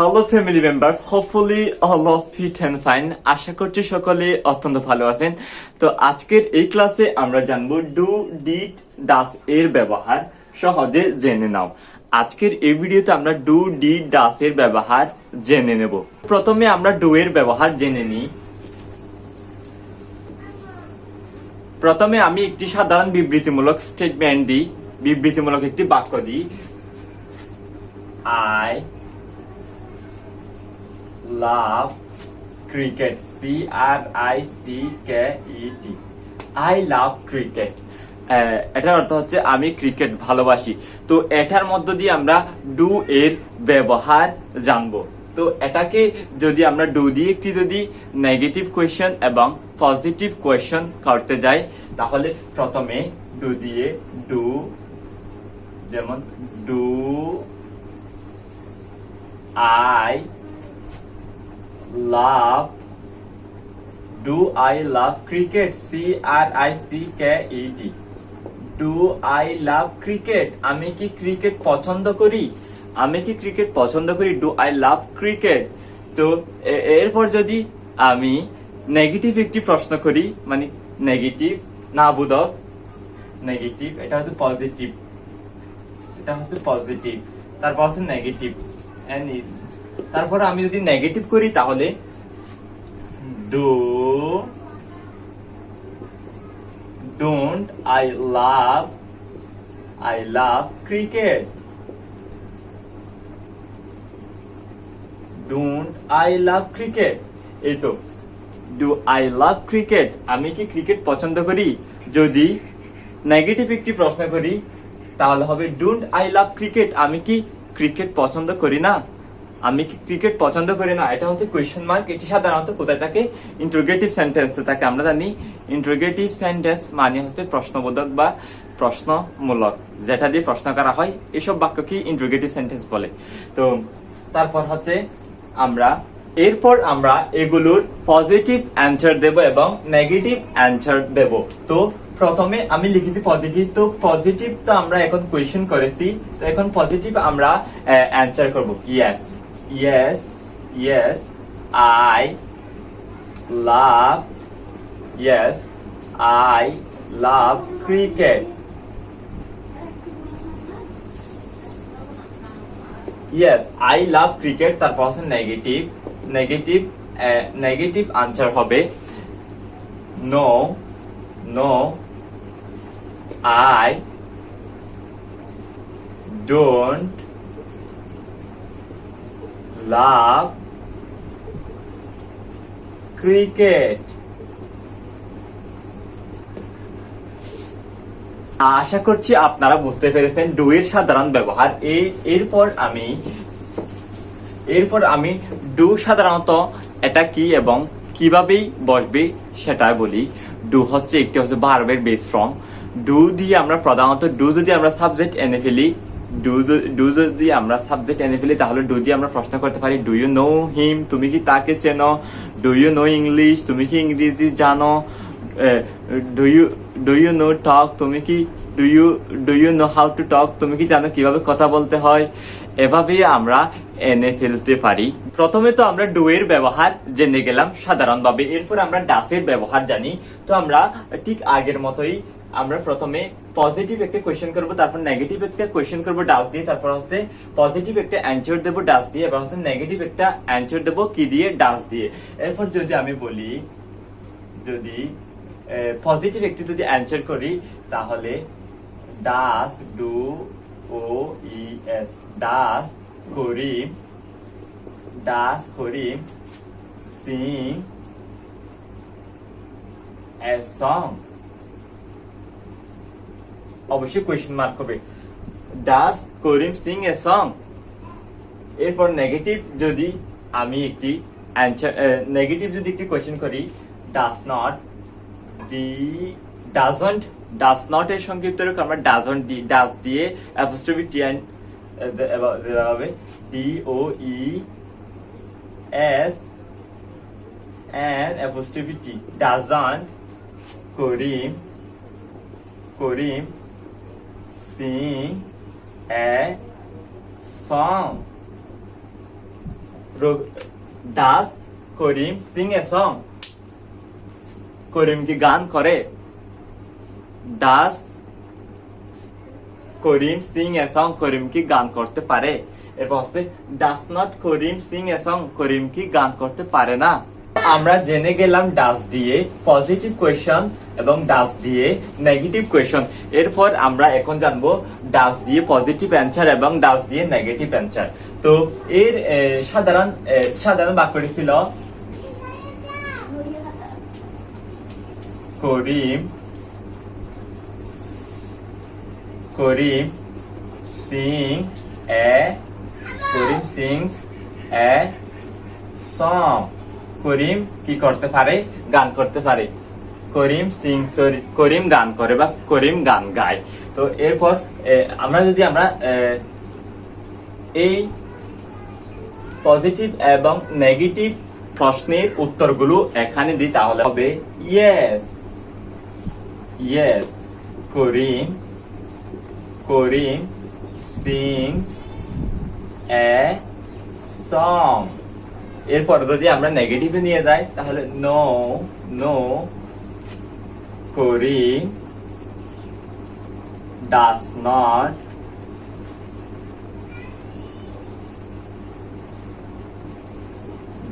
Hello family members hopefully all of fit and fine আশা করছি সকলে অত্যন্ত ভালো আছেন। তো আজকের এই ক্লাসে আমরা জানব ডু ডিড ডাস এর ব্যবহার সহজে জেনে নাও। আজকের এই ভিডিওতে আমরা ডু ডি ডাস এর ব্যবহার জেনে নেব। প্রথমে আমরা ডু এর ব্যবহার জেনে নিই। প্রথমে আমি একটি সাধারণ বিবৃতিমূলক স্টেটমেন্ট দিই। বিবৃতিমূলক একটি বাক্য দিই। I love cricket C R I C K E T I love cricket এটার অর্থ হচ্ছে আমি ক্রিকেট ভালোবাসি। তো এটার মধ্য দিয়ে আমরা ডু এর ব্যবহার জানব। তো এটাকে যদি আমরা ডু দিয়ে একটি যদি নেগেটিভ কোয়েশ্চেন এবং পজিটিভ কোয়েশ্চেন করতে যাই, তাহলে প্রথমে ডু দিয়ে ডু যেমন do I love do I love cricket C R I C K E T do I love cricket আমি কি ক্রিকেট পছন্দ করি? আমি কি ক্রিকেট পছন্দ করি? ডু আই লাভ ক্রিকেট তো এরপর যদি আমি নেগেটিভ একটি প্রশ্ন করি মানে নেগেটিভ না বোধক নেগেটিভ এটা হচ্ছে পজিটিভ এটা হচ্ছে পজিটিভ তারপর হচ্ছে নেগেটিভ তারপর আমি যদি নেগেটিভ করি তাহলে do don't I love I love cricket don't I love cricket এই তো ডু আই লাভ ক্রিকেট আমি কি ক্রিকেট পছন্দ করি? যদি নেগেটিভ একটি প্রশ্ন করি, তাহলে হবে ডোন্ট আই লাভ ক্রিকেট আমি কি ক্রিকেট পছন্দ করি না? আমি ক্রিকেট পছন্দ করি না? এটা হচ্ছে কোয়েশ্চেন মার্ক এটি সাধারণত কোথায় থাকে? ইন্টারোগেটিভ সেন্টেন্সে থাকে। আমরা জানি ইন্টারোগেটিভ সেন্টেন্স মানে হচ্ছে প্রশ্নবোধক বা প্রশ্নমূলক। যেটা দিয়ে প্রশ্ন করা হয়। এসব বাক্যকে ইন্টারোগেটিভ সেন্টেন্স বলে? তো তারপর হচ্ছে আমরা, এরপর আমরা এগুলোর পজিটিভ অ্যান্সার দেব এবং নেগেটিভ অ্যান্সার দেব। তো প্রথমে আমি লিখেছি পজিটিভ তো পজিটিভ তো আমরা এখন কোয়েশ্চেন করেছি। তো এখন পজিটিভ আমরা অ্যান্সার করব। Yes yes yes I love yes I love cricket yes I love cricket তারপর হচ্ছে নেগেটিভ নেগেটিভ নেগেটিভ আনসার হবে no no I don't love, cricket. আশা করছি আপনারা বুঝতে পেরেছেন ডু এর সাধারণ ব্যবহার। এই, এরপর আমি এরপর আমি ডু সাধারণত এটা কি এবং কিভাবেই বসবে সেটা বলি। ডু হচ্ছে একটি হচ্ছে ভার্বের বেস ফর্ম ডু দিয়ে আমরা প্রধানত, ডু যদি আমরা সাবজেক্ট এনে ফেলি ডু ডু যদি আমরা সাবজেক্ট এনে ফেলি, তাহলে ডু দিয়ে আমরা প্রশ্ন করতে পারি ডু ইউ নো হিম তুমি কি তাকে চেনো? ডু ইউ নো ইংলিশ তুমি কি ইংরেজি জানো? Do you do you know talk তুমি কি do you do you know how to talk তুমি কি জানো কীভাবে কথা বলতে হয়? এভাবে আমরা এনে ফেলতে পারি। প্রথমে তো আমরা ডু এর ব্যবহার জেনে গেলাম সাধারণভাবে। এরপর আমরা ডাসের ব্যবহার জানি। তো আমরা ঠিক আগের মতোই আমরা প্রথমে পজিটিভ একটা কোয়েশ্চেন করব, তারপর নেগেটিভ একটা কোয়েশ্চেন করব ডাস দিয়ে, তারপর হচ্ছে পজিটিভ একটা অ্যান্সার দেবো ডাস দিয়ে, এবার হচ্ছে নেগেটিভ একটা অ্যান্সার দেবো, কি দিয়ে? ডাস দিয়ে। এরপর যদি আমি বলি, যদি পজিটিভ একটি যদি অ্যান্সার করি, তাহলে does do O E S does Karim does Karim sing a song অবশ্যই কোয়েশ্চেন মার্ক হবে। Does Karim sing a song এরপর নেগেটিভ যদি আমি একটি অ্যান্সার নেগেটিভ যদি একটি কোয়েশ্চেন করি does not D doesn't does not এর সংক্ষিপ্ত রূপ আমরা ডাজন্ট দি ডাস দিয়ে অ্যাপোস্ট্রফি টি এন্ড হবে। D O E S and apostrophe T doesn't Karim Karim sing a song does Karim, sing a song. Karim কি গান করে? Does Karim, sing a song, Karim কি গান করতে পারে? এরপর হচ্ছে does not Karim, sing a song, Karim কি গান করতে পারে না? আমরা জেনে গেলাম ডাস দিয়ে পজিটিভ কোয়েশন এবং ডাস দিয়ে নেগেটিভ কোয়েশন এরপর আমরা এখন জানব ডাস দিয়ে পজিটিভ অ্যান্সার এবং ডাস দিয়ে নেগেটিভ অ্যান্সার তো এর সাধারণ সাধারণ বাক্যটি ছিল Karim Karim sing, a, Karim sings a song Karim কি করতে পারে? গান করতে পারে। করিম সিং সরি করিম গান করে বা করিম গান গায়। তো এরপর আমরা যদি আমরা এই পজিটিভ এবং নেগেটিভ প্রশ্নের উত্তরগুলো এখানে দিই, তাহলে হবে yes yes Karim Karim sings a song এরপর যদি আমরা নেগেটিভে নিয়ে যাই, তাহলে no no Karim does not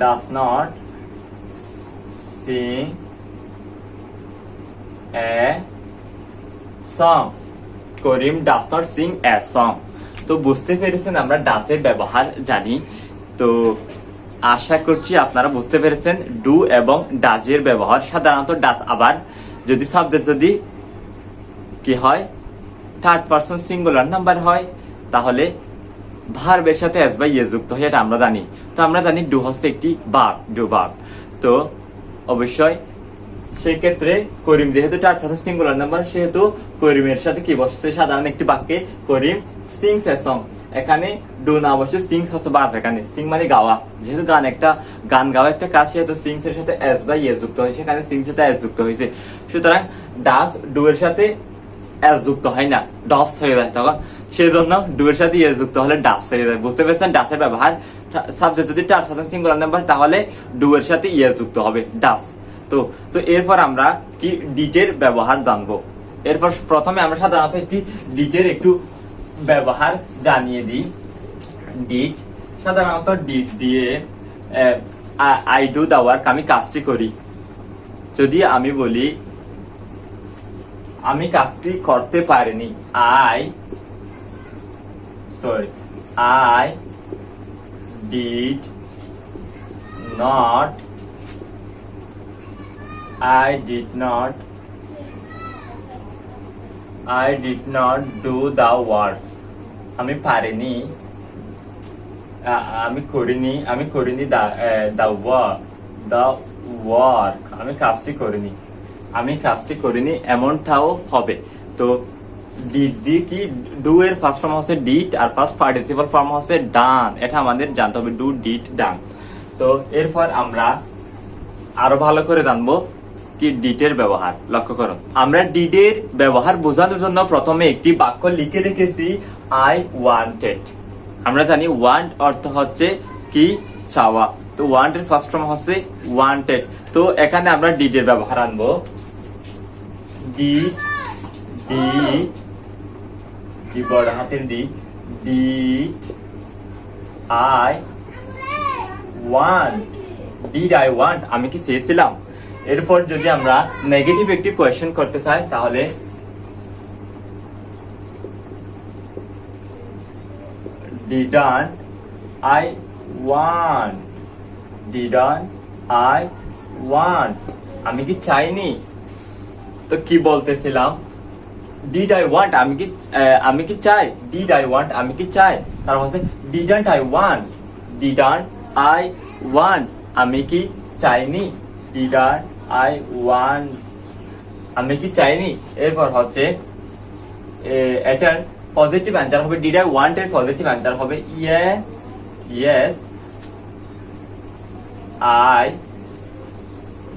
does not sing a song. Karim does not sing a song তো বুঝতে পেরেছেন আমরা ডাসের ব্যবহার জানি। তো আশা করছি আপনারা বুঝতে পেরেছেন। ডু এবং ডাজের ব্যবহার সাধারণত ডাস আবার যদি সাবজেক্ট যদি কি হয় থার্ড পার্সন সিঙ্গুলার নাম্বার হয়, তাহলে ভার্বের সাথে এস বাই ইয়ে যুক্ত হয়, এটা আমরা জানি। তো আমরা জানি ডু হচ্ছে একটি বাপ ডু বাপ তো অবশ্যই সেই ক্ষেত্রে করিম যেহেতু থার্ড পার্সন সিঙ্গুলার নাম্বার সেহেতু করিমের সাথে কি বসছে? সাধারণ একটি বাক্যে করিম সিংস এ সং এখানে ডু না বসে সিংস হচ্ছে বাপ এখানে। সিং মানে গাওয়া। যেহেতু গান একটা গান গাওয়া একটা কাজ সেহেতু সিংস এর সাথে এস বা ইয়ে যুক্ত হয়েছে। এখানে সিংস সাথে এস যুক্ত হয়েছে। সুতরাং ডাস ডু এর সাথে এস যুক্ত হয় না। ডস হয়ে যায় তখন। সেই জন্য ডু এর সাথে ইয়ে যুক্ত হলে ডাস হয়ে যায়। বুঝতে পেরেছেন? ডাসের ব্যবহার। সাবজেক্ট যদি টার পার্সন সিঙ্গুলার নাম্বার তাহলে ডু এর সাথে ইয়ে যুক্ত হবে। ডাস তো তো এরপর আমরা কি ডিটের ব্যবহার জানব? এরপর প্রথমে আমরা সাধারণত একটি ডিটের একটু ব্যবহার জানিয়ে দিই। ডিট সাধারণত ডিট দিয়ে আই ডু দা ওয়ার্ক আমি কাজটি করি। যদি আমি বলি, আমি কাজটি করতে পারিনি I sorry I did not I did not I did not do the work. আমি পারিনি। আমি করিনি আমি করিনি দা দা ওয়ার্ক দা ওয়ার্ক আমি কাজটি করিনি। আমি কাজটি করিনি, এমনটাও হবে। তো ডিড দিয়ে কি? ডু এর ফার্স্ট ফর্ম হচ্ছে ডিড আর ফার্স্ট পার্টিসিপাল ফর্ম হচ্ছে ডান এটা আমাদের জানতে হবে ডু ডিড ডান তো এরপর আমরা আরও ভালো করে জানব। কি ডিটের ব্যবহার, লক্ষ্য করো আমরা ডিডের ব্যবহার বোঝানোর জন্য প্রথমে একটি বাক্য লিখে রেখেছি আই ওয়ান্টেড আমরা জানি ওয়ান্ট অর্থ হচ্ছে কি? চাওয়া। তো ওয়ান্টের ফার্স্ট ফর্ম হচ্ছে ওয়ান্টেড তো এখানে আমরা ডিডের ব্যবহার আনব। ডি ডি কি বড় হাতের did I want did I want আমি কি চেয়েছিলাম? এরপর যদি আমরা নেগেটিভ একটি কোয়েশ্চেন করতে চাই, তাহলে didn't I want, didn't I want? আমি কি চাইনি? তো কি বলতেছিলাম? ডিড আই ওয়ান্ট আমি কি আমি কি চাই? ডিড আই ওয়ান্ট আমি কি চাই? তার হচ্ছে didn't I want didn't I want আমি কি চাইনি? ডিডন্ট আই ওয়ান আমি কি চাইনি? এরপর হচ্ছে এটার পজিটিভ অ্যান্সার হবে ডিড আই ওয়ান্ট এর পজিটিভ অ্যান্সার হবে? Yes yes I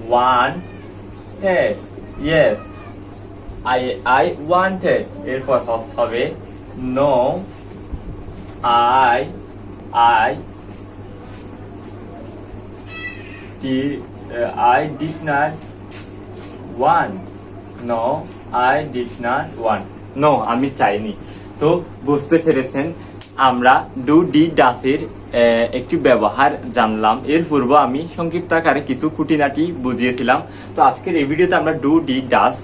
want yes I I wanted এরপর হবে no I I I did not want no I did not want no আমি চাইনি। তো বুঝতে পেরেছেন, আমরা ডু ডি ডাসের একটি ব্যবহার জানলাম। এর পূর্ব আমি সংক্ষিপ্ত আকারে কিছু খুঁটিনাটি বুঝিয়েছিলাম। তো আজকের এই ভিডিওতে আমরা ডু ডি ডাস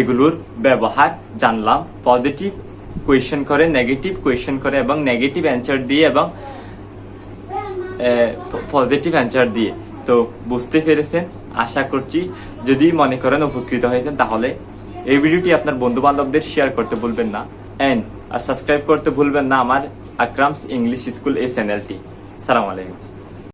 এগুলোর ব্যবহার জানলাম। পজিটিভ কোয়েশ্চেন করে নেগেটিভ কোয়েশ্চেন করে এবং নেগেটিভ অ্যান্সার দিয়ে এবং পজিটিভ অ্যান্সার দিয়ে। তো বুঝতে পেরেছেন? আশা করছি যদি মনে করেন উপকৃত হয়েছেন, তাহলে এই ভিডিওটি আপনার বন্ধু বান্ধবদের শেয়ার করতে ভুলবেন না। অ্যান্ড আর সাবস্ক্রাইব করতে ভুলবেন না আমার আক্রামস ইংলিশ স্কুল এই চ্যানেলটি সালাম আলাইকুম।